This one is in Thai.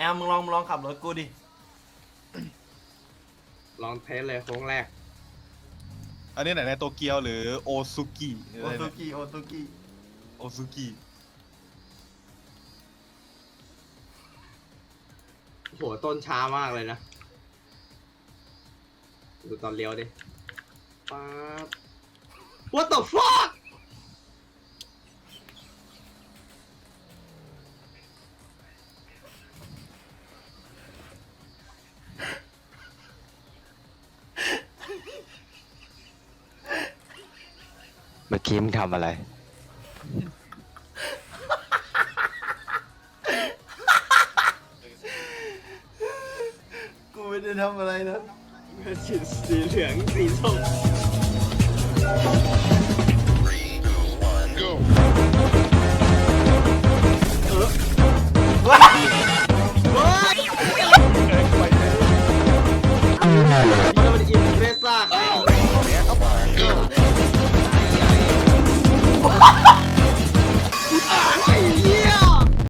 อมมึงลองมึงลองขับรถกูดิ ลองเทสเลยโค้งแรก อันนี้ไหนในโตเกียวหรือโอซุกิโอตุกิโอตุกิโอซุกิโหต้นช้ามากเลยนะ ดูตอนเลี้ยวดิป๊าบ What the fuck เมื่อกี้มึงทำอะไร กูไม่ได้ทำอะไรนะสีเหลืองสีส้ม Ano naman yung presa? Ah. Oh!